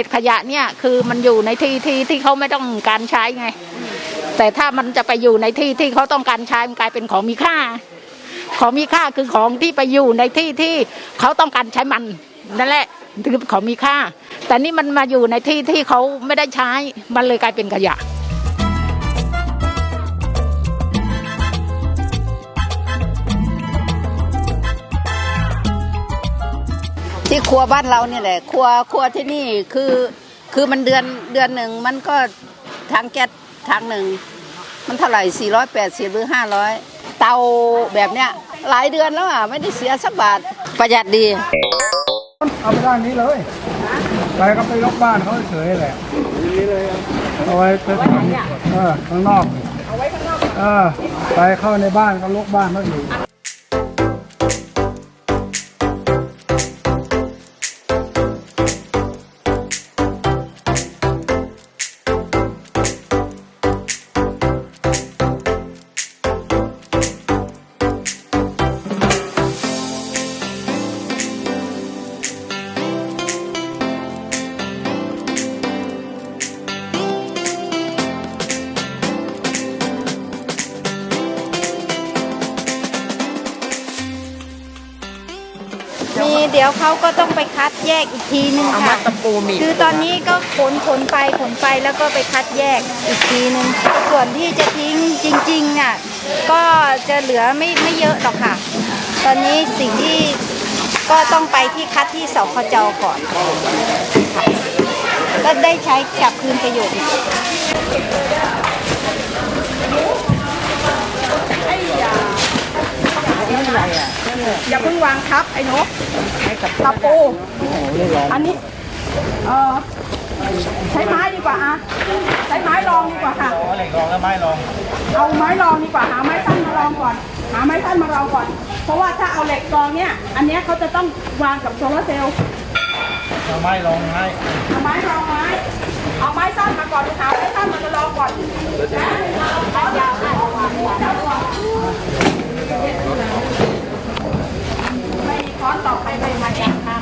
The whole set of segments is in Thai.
ศษขยะเนี่ยคือมันอยู่ในที่ที่ที่เขาไม่ต้องการใช้ไง แต่ถ้ามันจะไปอยู่ในที่ที่เขาต้องการใช้มันกลายเป็นของมีค่า ของมีค่าคือของที่ไปอยู่ในที่ที่เขาต้องการใช้มันนั่นแหละถือของมีค่า แต่นี่มันมาอยู่ในที่ที่เขาไม่ได้ใช้มันเลยกลายเป็นขยะ ที่ครัวบ้านเราเนี่ยแหละครัวครัวที่นี่คือคือมันเดือนเดือนหนึ่งมันก็ทางแก๊สทางหนึ่ง มันเท่าไหร่480หรือ500เตาแบบเนี้ยหลายเดือนแล้วอะไม่ได้เสียสักบาทประหยัดดี เอาไปด้านนี้เลย ไปก็ไปยกบ้านเขาเฉยๆแหละเอาไว้ไปเออข้างนอก เอาไว้ข้างนอก เออ ไปเข้าในบ้านก็ลกบ้านเขาอยู่ แยกอีกทีนึงค่ะคือตอนนี้ก็ขนขนไปขนไปแล้วก็ไปคัดแยกอีกทีนึงส่วนที่จะทิ้งจริงๆน่ะก็จะเหลือไม่ไม่เยอะหรอกค่ะ ตอนนี้สิ่งที่ก็ต้องไปที่คัดที่สคจก่อนค่ะก็ได้ใช้กลับคืนประโยชน์อ ย่าเพิ่งวางทับไอ้นกตะปูอันนี้เออใช้ไม้ดีกว่าอะใช้ไม้รองดีกว่าค่ะเอาเหล็กรองแล้วไม้รอง เอาไม้รองดีกว่าหาไม้สั้นมารองก่อน หาไม้สั้นมารองก่อน เพราะว่าถ้าเอาเหล็กรองเนี่ย อันเนี้ยเขาจะต้องวางกับโซลาร์เซลล์เอาไม้รองให้เอาไม้รองไม้ เอาไม้สั้นมาก่อนหาไม้สั้นมารองก่อนเอายาวไม่ ค้อนต่อไปไม่มาอย่างค่ะ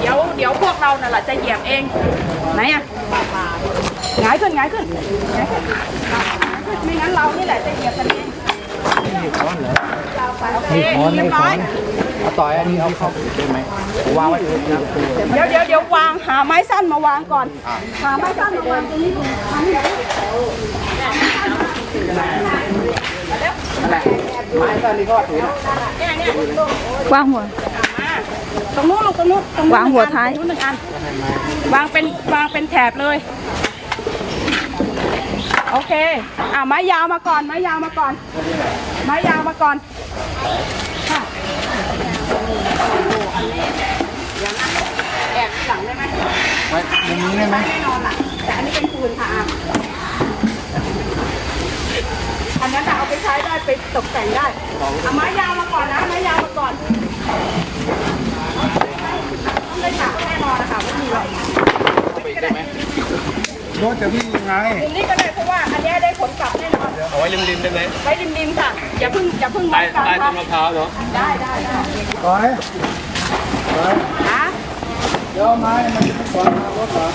เดี๋ยวเดี๋ยวพวกเราน่ะแหละจะเหยียบเอง ไหนอะหงายขึ้นหงายขึ้นหงายขึ้นหงายขึ้นไม่งั้นเรานี่แหละจะเหยียบกันเองโอเคเรียบร้อยเอาต่อยอันนี้เอาเข้าได้ไหมวางไว้อยู่เดี๋ยวเดี๋ยวเดี๋ยววางหาไม้สั้นมาวางก่อน หาไม้สั้นมาวางตรงนี้ก่อนอัน นี้ไม้ตอนนี้ก็ถือเนี่ยเนี่ยวางหัว ตรงนู้นลูกตรงนู้นตรงนู้นวางหัวท้าย ตรงนู้นหนึ่งอันวางเป็นวางเป็นแถบเลย โอเคอ่าไม้ยาวมาก่อนไม้ยาวมาก่อน ไม้ยาวมาก่อนค่ะแอบหลังได้ไหมไว้มุมนี้ได้ไหมแน่นอนล่ะแต่อันนี้เป็นปูนค่ะ อะอันนั้นน่ะเอาไปใช้ได้ไปตกแต่งได้เอาไม้ยาวมาก่อนนะไม้ยาวมาก่อนต้องได้ฉากแน่นอนนะคะไม่มีหรอกรถจะวิ่งยังไงมุมนี้ก็ได้เพราะว่าอันเนี้ยได้ผลกลับแน่นอนเอาไว้ริมๆได้ไหมไว้ริมๆค่ะอย่าเพิ่งอย่าเพิ่งใต้กลับใต้ต้นค่ะมะพร้าวเนาะได้ได้ได้ต่อยต่อยฮะเดี๋ยวไม้มันจะขวางรถเหรอ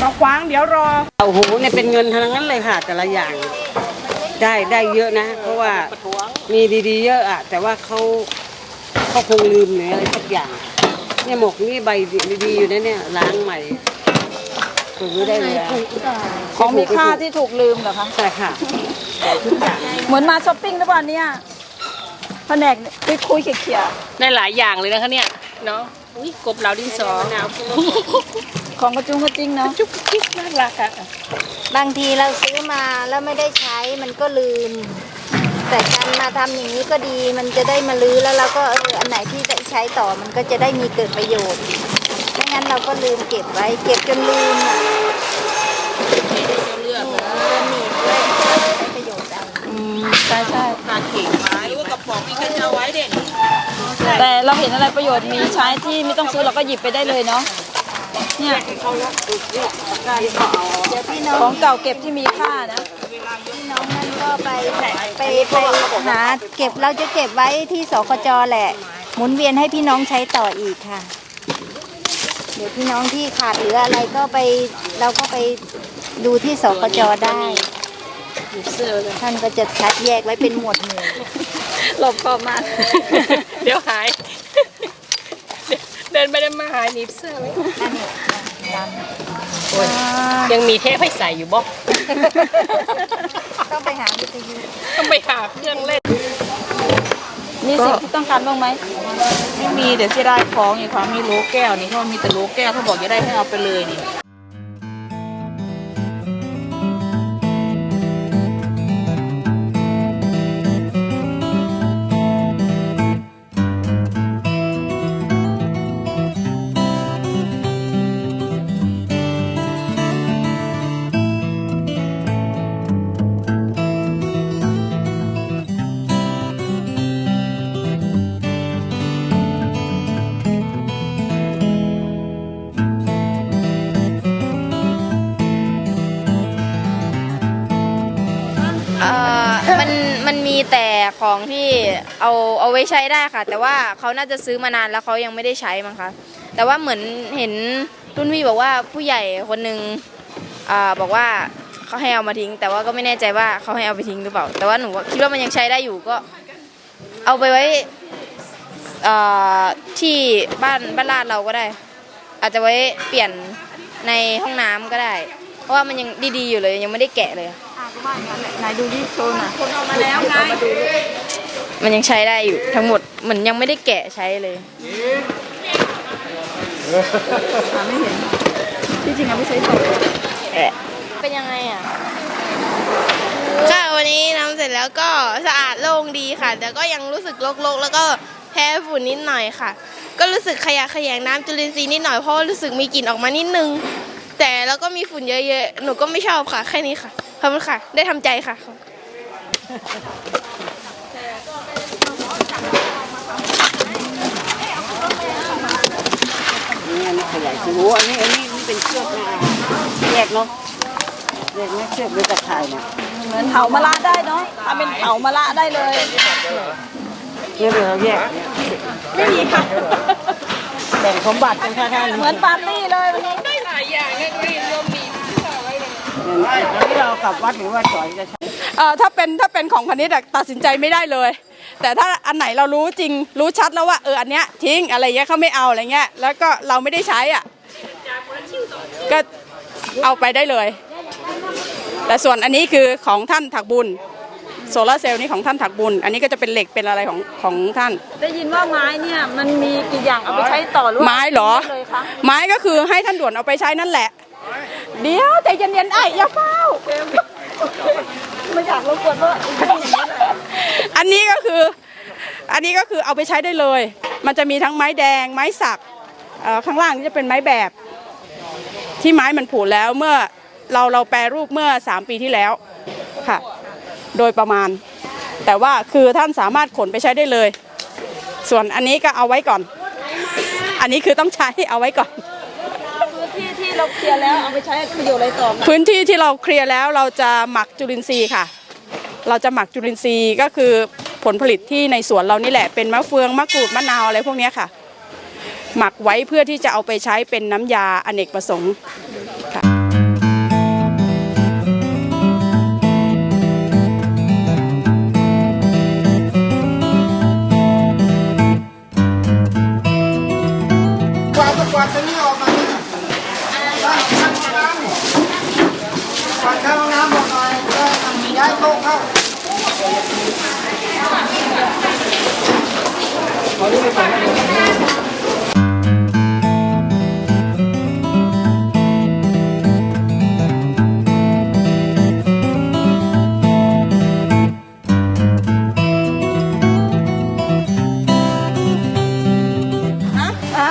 ต่อขวางเดี๋ยวรอโอ้โหเนี่ยเป็นเงินทั้งนั้นเลยค่ะ แต่ละอย่าง ได้ได้เยอะนะ เพราะว่ามีดีๆเยอะอะแต่ว่าเขาเขาคงลืมหรืออะไรสักอย่าง เนี่ยหมกนี่ใบดีๆอยู่นะเนี่ยล้างใหม่ถูกได้เลยอะของมีค่าที่ถูกลืมเหรอคะ ใช่ค่ะเหมือนมาช้อปปิ้งหรือเปล่าเนี่ยแผนกคุยคุยๆเขี่ยได้หลายอย่างเลยนะคะเนี่ยเนาะอุ้ยกบเหลาดินสอๆของกระจุงกระจิงเนาะจุ๊บจิ๊บน่ารักอะ บางทีเราซื้อมาแล้วไม่ได้ใช้มันก็ลืม แต่การมาทำอย่างนี้ก็ดีมันจะได้มาลื้อแล้วเราก็เอออันไหนที่ได้ใช้ต่อมันก็จะได้มีเกิดประโยชน์ไม่งั้นเราก็ลืมเก็บไว้ เก็บจนลืมอะเลือกเออหนีบไว้ใช้ประโยชน์เอาอืมใช่ใช่ปลาเข่งไม้ว่ากระป๋องมีใครจะเอาไว้เด็ดแต่เราเห็นอะไรประโยชน์มีใช้ที่ไม่ต้องซื้อเราก็หยิบไปได้เลยเนาะ เนี่ยเดี๋ยวพี่น้องของเก่าเก็บที่มีค่านะ พี่น้องนั่นก็ไปไปไปหาเก็บเราจะเก็บไว้ที่สคจแหละ หมุนเวียนให้พี่น้องใช้ต่ออีกค่ะ เดี๋ยวพี่น้องที่ขาดเหลืออะไรก็ไปเราก็ไปดูที่สกจได้หยิบเสื้อเลยท่านก็จะคัดแยกไว้เป็นหมวดหมู่หลบคอบมาก เดี๋ยวหาย เดินไปเดินมาหายหนีบเสื้อไว้โอ้ยยังมีเทปให้ใส่อยู่บ่ต้องไปหาวิทยุต้องไปหาเครื่องเล่น มีสิ่งที่ต้องการบ้างไหมไม่มีเดี๋ยวเสียดายของอย่างความมีโหลแก้วนี่เขามีแต่โหลแก้วเขาบอกจะได้ให้เอาไปเลยนี่ แต่ของที่เอาเอาไว้ใช้ได้ค่ะ แต่ว่าเขาน่าจะซื้อมานานแล้วเขายังไม่ได้ใช้มั้งคะแต่ว่าเหมือนเห็นรุ่นพี่บอกว่าผู้ใหญ่คนหนึ่งอ่าบอกว่าเขาให้เอามาทิ้ง แต่ว่าก็ไม่แน่ใจว่าเขาให้เอาไปทิ้งหรือเปล่า แต่ว่าหนูว่าคิดว่ามันยังใช้ได้อยู่ก็ เอาไปไว้อ่อที่บ้านบ้านลาดเราก็ได้ อาจจะไว้เปลี่ยนในห้องน้ำก็ได้ เพราะว่ามันยังดีๆอยู่เลยยังไม่ได้แกะเลย ไหนดูดิโชว์หน่อยคนเอามาแล้วไงมันยังใช้ได้อยู่ทั้งหมดเหมือนยังไม่ได้แกะใช้เลยไม่เห็นที่จริงเอาไปใช้ต่อเป็นยังไงอะค่ะวันนี้ทำเสร็จแล้วก็สะอาดโล่งดีค่ะ แต่ก็ยังรู้สึกรกๆแล้วก็แพ้ฝุ่นนิดหน่อยค่ะ ก็รู้สึกขยะแขยงน้ำจุลินทรีย์นิดหน่อยเพราะว่ารู้สึกมีกลิ่นออกมานิดนึง แต่แล้วก็มีฝุ่นเยอะๆ หนูก็ไม่ชอบค่ะ แค่นี้ค่ะ ขอบคุณค่ะ ได้ทำใจค่ะ นี่อันนี้ขยายคือโอ้อันนี้อันนี้นี่เป็นเชือกนะแยกเนาะแยกนะเชือกหรือตะข่ายเนี่ยเหมือนเผามะระได้เนาะทำเป็นเผามะระได้เลยเชือกเราแยกไม่มีค่ะ แบ่งสมบัติกันค่ะท่านเหมือนปาร์ตี้เลยวันนี้ได้หลายอย่างนะก็รีบรวมมีเสื้อไว้ เลยอันนี้เรากลับวัดหรือว่าจอยจะใช้ เอ่อถ้าเป็นถ้าเป็นของพนิดตัดสินใจไม่ได้เลย แต่ถ้าอันไหนเรารู้จริงรู้ชัดแล้วว่าเอออันเนี้ยทิ้งอะไรเงี้ยเขาไม่เอาอะไรเงี้ยแล้วก็เราไม่ได้ใช้อะก็เอาไปได้เลย แต่ส่วนอันนี้คือของท่านถักบุญโซลาร์เซลล์นี่ของท่านถักบุญ อันนี้ก็จะเป็นเหล็กเป็นอะไรของของท่าน ได้ยินว่าไม้เนี่ยมันมีกี่อย่างเอาไปใช้ต่อหรือว่าไม้เหรอเลยคะ ไม้ก็คือให้ท่านด่วนเอาไปใช้นั่นแหละ เดี๋ยวใจเย็นๆไอ้อย่าเฝ้าไม่อยากรบกวนว่าอีกอย่างนี้แหละอันนี้ก็คือ อันนี้ก็คือเอาไปใช้ได้เลย มันจะมีทั้งไม้แดง ไม้สักข้างล่างนี่จะเป็นไม้แบบ ที่ไม้มันผุแล้วเมื่อเราเราแปรรูปเมื่อ 3 ปีที่แล้วค่ะ โดยประมาณ แต่ว่าคือท่านสามารถขนไปใช้ได้เลย ส่วนอันนี้ก็เอาไว้ก่อน อันนี้คือต้องใช้เอาไว้ก่อน ที่ที่เราเคลียร์แล้วเอาไปใช้ประโยชน์อะไรต่อไหมพื้นที่ที่เราเคลียร์แล้วเราจะหมักจุลินทรีย์ค่ะ เราจะหมักจุลินทรีย์ก็คือผลผลิตที่ในสวนเรานี่แหละเป็นมะเฟืองมะกรูดมะนาวอะไรพวกเนี้ยค่ะ หมักไว้เพื่อที่จะเอาไปใช้เป็นน้ำยาอเนกประสงค์ค่ะกวาดก็กวาดตรงนี้ออกมาเนี่ยบ้านข้างห้องน้ำนี่ กวาดข้างห้องน้ำออกหน่อยเออย้ายโต๊ะเข้า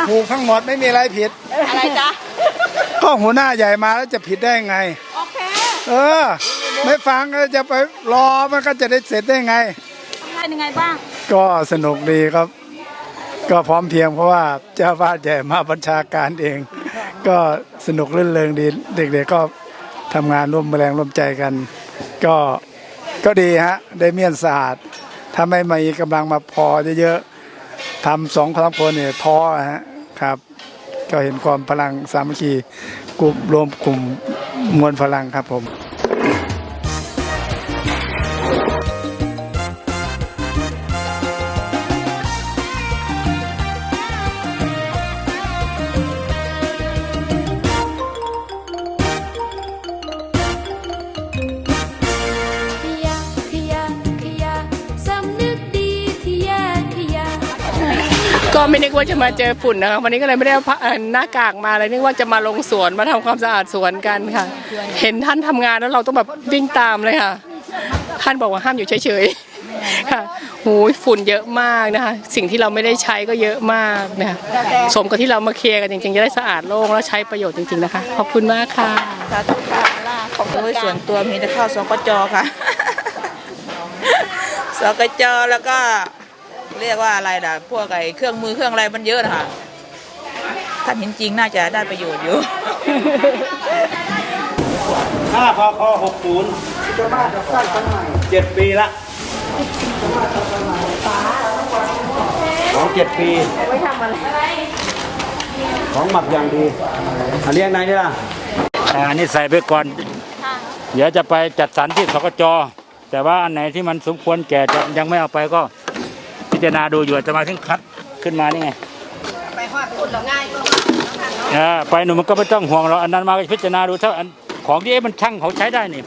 ถูกทั้งหมดไม่มีอะไรผิด อะไรจ๊ะ ก็หัวหน้าใหญ่มาแล้วจะผิดได้ไงโอ เคเออ ไม่ฟังก็จะไปรอมันก็จะได้เสร็จได้ไงทำงานยังไงบ้าง ก็สนุกดีครับ ก็พร้อมเพรียงเพราะว่าเจ้าวาดใหญ่มาบัญชาการเอง ก็สนุกรื่นเริงดี เด็กๆก็ทำงานร่วมแรงร่วมใจกัน ก็ก็ดีฮะได้เมียนศาสตร์ถ้าไม่มีกำลังมาพอเยอะๆทำสองสามคนเนี่ยท้อฮะครับ ก็เห็นความพลังสามัคคีกลุ่มรวมกลุ่ม มวลพลังครับผม ว่าจะมาเจอฝุ่นนะคะวันนี้ก็เลยไม่ได้เอาผ้าเอ่อหน้ากากมาเลยนึกว่าจะมาลงสวนมาทำความสะอาดสวนกันค่ะ เห็นท่านทำงานแล้วเราต้องแบบวิ่งตามเลยค่ะ ท่านบอกว่าห้ามอยู่เฉยๆ ค่ะโอ้ยฝุ่นเยอะมากนะคะ สิ่งที่เราไม่ได้ใช้ก็เยอะมากนะคะสมกับที่เรามาเคลียร์กันจริงๆ จะได้สะอาดโล่งแล้วใช้ประโยชน์จริงๆนะคะ ขอบคุณมากค่ะ สาธุค่ะโดยส่วนตัวมีแต่ข้าสกจค่ะ สกจแล้วก็ เรียกว่าอะไรด่ะพวกไอ้เครื่องมือเครื่องอะไรมันเยอะนะคะท่านเห็นจริงน่าจะได้ประโยชน์อยู่ ห้าพคหกศูนย์เจ็ดปีละของเจ็ดปี ของหมักอย่างดี อันนี้อันไหนนี่ล่ะอันนี้ใส่ไปก่อน เดี๋ยวจะไปจัดสรรที่สกจแต่ว่าอันไหนที่มันสมควรแก่จะยังไม่เอาไปก็พิ จารณาดูอยู่อาจจะมาถึงคัดขึ้นมานี่ไงไปฮอดพูดแล้วง่ายก็เออไปหนูมันก็ไม่ต้องห่วงเราอันนั้นมาก็พิจารณาดูถ้าอันของที่เอ๊ะมันช่างเขาใช้ได้นี่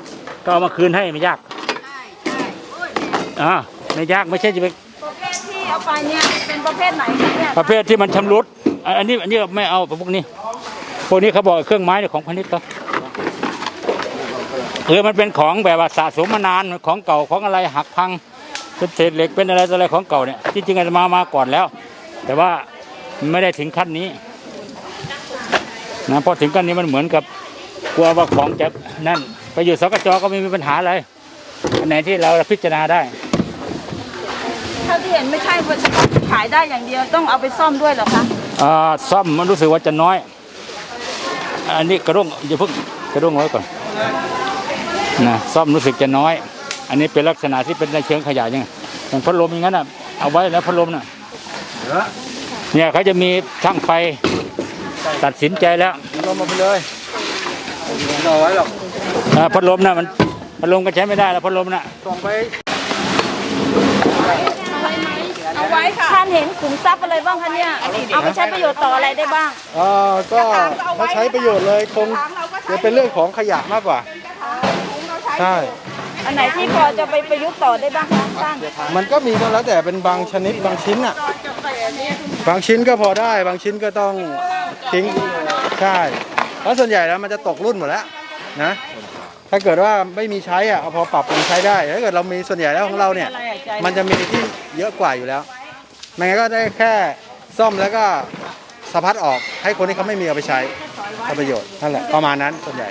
ก็เอามาคืนให้ไม่ยากอ่าไม่ยากไม่ใช่จะไปประเภทที่เอาไปเนี่ยเป็นประเภทไหนคะเนี่ยประเภทที่มันชำรุดอันอันนี้อันนี้ไม่เอาพวกนี้พวกนี้เขาบอกเครื่องไม้เนี่ยของพาณิชย์เขาคือมันเป็นของแบบว่าสะสมมานานของเก่าของอะไรหักพัง เป็นเศษเหล็กเป็นอะไรต่ออะไรของเก่าเนี่ยที่จริงอาจจะมามาก่อนแล้ว แต่ว่าไม่ได้ถึงขั้นนี้นะพอถึงขั้นนี้มันเหมือนกับกลัวว่าของจะนั่น ไปอยู่สกจก็ไม่มีปัญหาอะไรอันไหนที่เราพิจารณาได้เท่าที่เห็นไม่ใช่ว่าเฉพาะขายได้อย่างเดียวต้องเอาไปซ่อมด้วยเหรอคะอ่าซ่อมมันรู้สึกว่าจะน้อย อันนี้กระด้งอย่าเพิ่งกระด้งไว้ก่อนนะซ่อมรู้สึกจะน้อย อันนี้เป็นลักษณะที่เป็นในเชิงขยะยังไงอย่างพัดลมอย่างนั้นอะเอาไว้แล้วพัดลมน่ะเนี่ยเขาจะมีช่างไฟตัดสินใจแล้วลงมาไปเลยไม่เอาไว้หรอกอ่าพัดลมน่ะมันพัดลมก็ใช้ไม่ได้แล้วพัดลมน่ะส่งไปเอาไว้ค่ะท่านเห็นขุมทรัพย์อะไรบ้างคะเนี่ยเอาไปใช้ประโยชน์ต่ออะไรได้บ้างเอ่อก็ถ้าใช้ประโยชน์เลยคงจะเป็นเรื่องของขยะมากกว่าใช่ อันไหนที่พอจะไปประยุกต์ต่อได้บ้างคะท่านมันก็มีก็แล้วแต่เป็นบางชนิดบางชิ้นอะ บางชิ้นก็พอได้บางชิ้นก็ต้องทิ้งใช่เพราะส่วนใหญ่แล้วมันจะตกรุ่นหมดแล้วนะ ถ้าเกิดว่าไม่มีใช้อะเอาพอปรับปรุงใช้ได้ถ้าเกิดเรามีส่วนใหญ่แล้วของเราเนี่ย มันจะมีที่เยอะกว่าอยู่แล้วไม่งั้นก็ได้แค่ซ่อมแล้วก็สะพัดออกให้คนที่เขาไม่มีเอาไปใช้ทำประโยชน์นั่นแหละประมาณนั้นส่วนใหญ่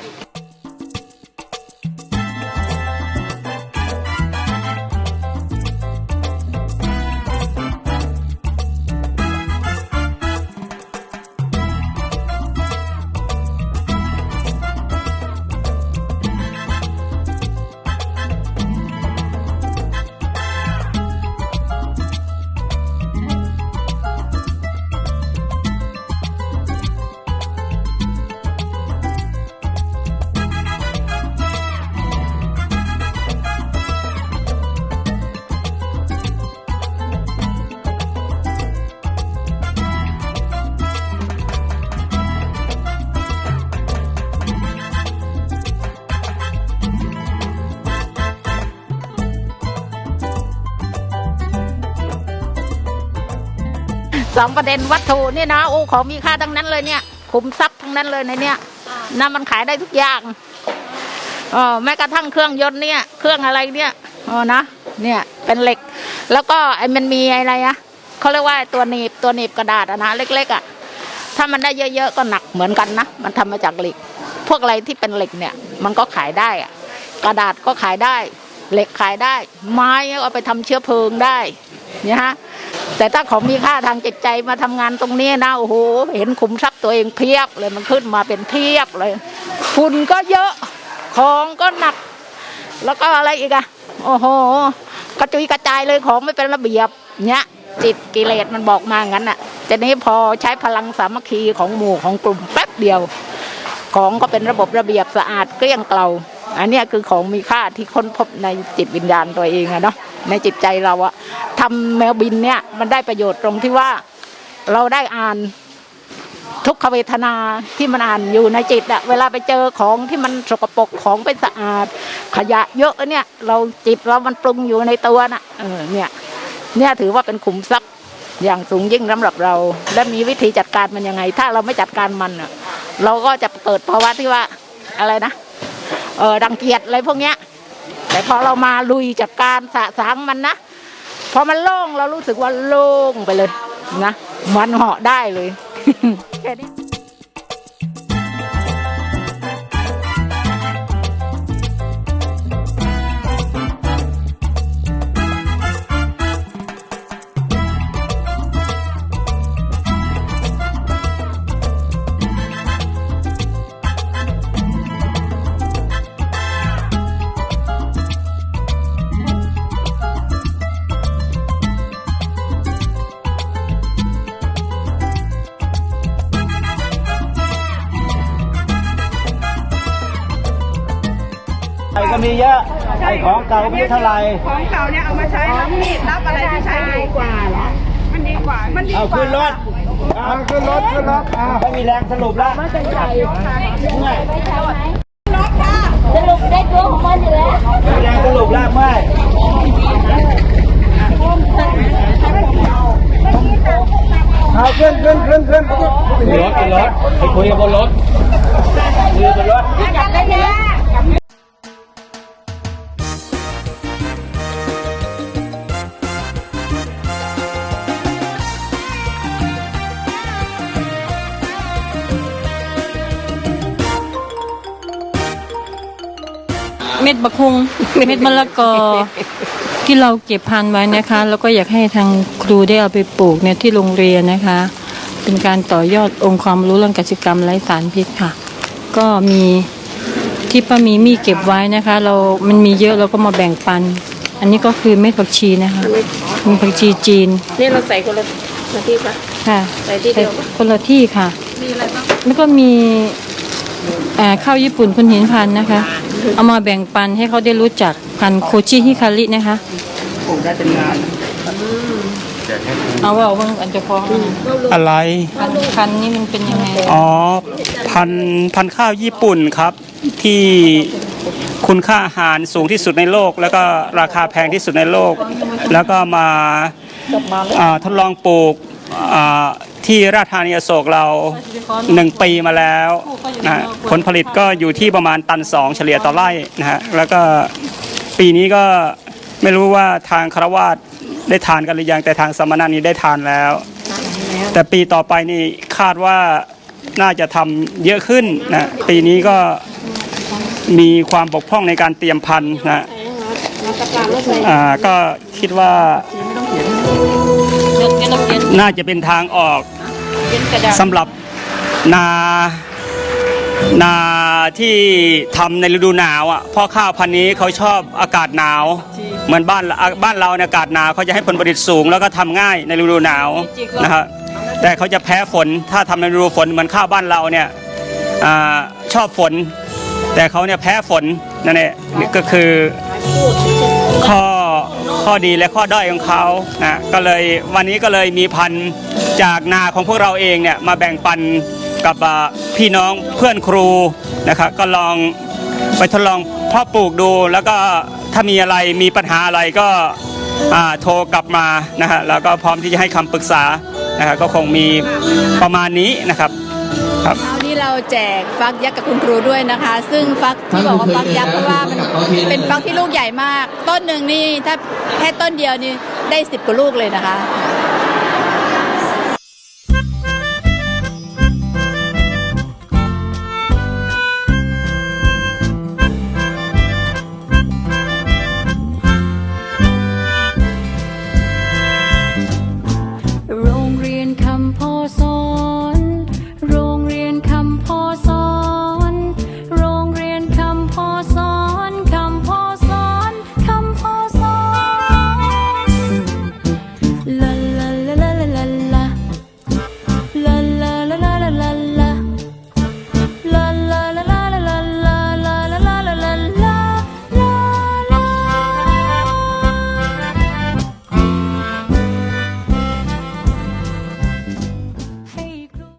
องประเด็นวัตถุนี่นะโอ้ของมีค่าทั้งนั้นเลยเนี่ยขุมทรัพย์ทั้งนั้นเลยในเนี่ยน่ามันขายได้ทุกอย่างเออแม้กระทั่งเครื่องยนต์เนี่ย เครื่องอะไรเนี่ยเออนะเนี่ยเป็นเหล็ก แล้วก็ไอ้มันมีอะไรอะเขาเรียกว่าตัวหนีบตัวหนีบกระดาษอะนะเล็กๆอะถ้ามันได้เยอะๆก็หนักเหมือนกันนะมันทำมาจากเหล็ก พวกอะไรที่เป็นเหล็กเนี่ย มันก็ขายได้อะกระดาษก็ขายได้ เหล็กขายได้ ไม้เอาไปทำเชื้อเพลิงได้ นี่ยฮะแต่ถ้าของมีค่าทางจิตใจมาทำงานตรงนี้นะโอ้โหเห็นขุมทรัพย์ตัวเองเพียบเลยมันขึ้นมาเป็นเพียบเลยฝุ่นก็เยอะของก็หนัก แล้วก็อะไรอีกอะโอ้โหกระจุยกระจายเลยของไม่เป็นระเบียบเนี้ยจิตกิเลสมันบอกมางั้นอะแต่นี้พอใช้พลังสามัคคีของหมู่ของกลุ่มแป๊บเดียว ของก็เป็นระบบระเบียบสะอาดเกลี้ยงเกลาอันนี้คือของมีค่าที่ค้นพบในจิตวิญญาณตัวเองอะเนาะ ในจิตใจเราอะทำแมวบินเนี่ยมันได้ประโยชน์ตรงที่ว่าเราได้อ่านทุกขเวทนาที่มันอ่านอยู่ในจิตอะเวลาไปเจอของที่มันสกปรกของไม่สะอาด ขยะเยอะเนี่ยเราจิตเรามันปรุงอยู่ในตัวน่ะเออเนี่ยเนี่ยถือว่าเป็นขุมทรัพย์อย่างสูงยิ่งสำหรับเรา และมีวิธีจัดการมันยังไง ถ้าเราไม่จัดการมันอะเราก็จะเกิดภาวะที่ว่าอะไรนะเออดังเกียจอะไรพวกเนี้ย แต่พอเรามาลุยจัดการสะสางมันนะพอมันโล่งเรารู้สึกว่าโล่งไปเลยนะมันเหาะได้เลยแค่นี้ เก่าไม่รู้เท่าไหร่ของเก่าเนี่ยเอามาใช้แล้วนี่รับอะไรที่ใช้ดีกว่าละมันดีกว่า มันดีเอากว่าขึ้นรถเอาขึ้นรถขึ้นรถอ่าไม่มีแรงสรุปแล้วรถค่ะสรุปได้ตัวของมันอยู่แล้วไม่มีแรงสรุปแล้วไม่เอาขึ้นขึ้นขึ้นขึ้นรถเป็นรถไปคุยกับบนรถยืนบนรถจับได้ยั เม็ดบะคุง เม็ดมะละกอ ที่เราเก็บพันธุ์ไว้นะคะ แล้วก็อยากให้ทางครูได้เอาไปปลูกเนี่ยที่โรงเรียนนะคะ เป็นการต่อยอดองค์ความรู้เรื่องกิจกรรมไร้สารพิษค่ะ ก็มีที่ป้ามีมีเก็บไว้นะคะ เรามันมีเยอะเราก็มาแบ่งปัน อันนี้ก็คือเม็ดผักชีนะคะมีผักชีจีนนี่เราใส่คนละนาทีปะค่ะใส่ที่เดียวใส่คนละที่ค่ะ มีอะไรบ้างแล้วก็มีเอ่อข้าวญี่ปุ่นคุณหินพันธุ์นะคะ เอามาแบ่งปันให้เขาได้รู้จักพันธุ์โคชิฮิคารินะคะปลูกได้เป็นงานเอาว่าเอาเบิ่งอันเจะพองอะไร พันธุ์พันธุ์นี้มันเป็นยังไงอ๋อ พันธุ์พันธุ์ข้าวญี่ปุ่นครับ ที่คุณค่าอาหารสูงที่สุดในโลก แล้วก็ราคาแพงที่สุดในโลก แล้วก็มาอ่าทดลองปลูกอ่า ที่ราชธานีอโศกเราหนึ่งปีมาแล้วนะฮะผลผลิตก็อยู่ที่ประมาณตันสองเฉลี่ยต่อไร่นะฮะแล้วก็ปีนี้ก็ไม่รู้ว่าทางคารวาสได้ทานกันหรือยังแต่ทางสมณะนี้ได้ทานแล้ว แต่ปีต่อไปนี่คาดว่าน่าจะทำเยอะขึ้นนะปีนี้ก็มีความบกพร่องในการเตรียมพันธุ์นะอ่าก็คิดว่า น่าจะเป็นทางออกสำหรับนานาที่ทำในฤดูหนาวอะเพราะข้าวพันธุ์นี้เขาชอบอากาศหนาว เหมือนบ้านเราบ้านเราเนี่ยอากาศหนาวเขาจะให้ผลผลิตสูง แล้วก็ทำง่ายในฤดูหนาวนะครับแต่เขาจะแพ้ฝนถ้าทำในฤดูฝนเหมือนข้าวบ้านเราเนี่ยอาชอบฝน แต่เขาเนี่ยแพ้ฝนนั่นเองนี่ก็คือข้อ ข้อดีและข้อด้อยของเขานะก็เลยวันนี้ก็เลยมีพันธุ์จากนาของพวกเราเองเนี่ยมาแบ่งปันกับพี่น้องเพื่อนครูนะครับก็ลองไปทดลองพาะปลูกดู แล้วก็ถ้ามีอะไรมีปัญหาอะไรก็โทรกลับมานะฮะแล้วก็พร้อมที่จะให้คำปรึกษานะครับก็คงมีประมาณนี้นะครับ ครับคราวนี้เราแจกฟักยักษ์กับคุณครูด้วยนะคะ ซึ่งฟักที่บอกว่าฟักยักษ์เพราะว่ามันเป็นฟักที่ลูกใหญ่มาก ต้นหนึ่งนี่ถ้าแค่ต้นเดียวนี่ได้สิบกว่าลูกเลยนะคะ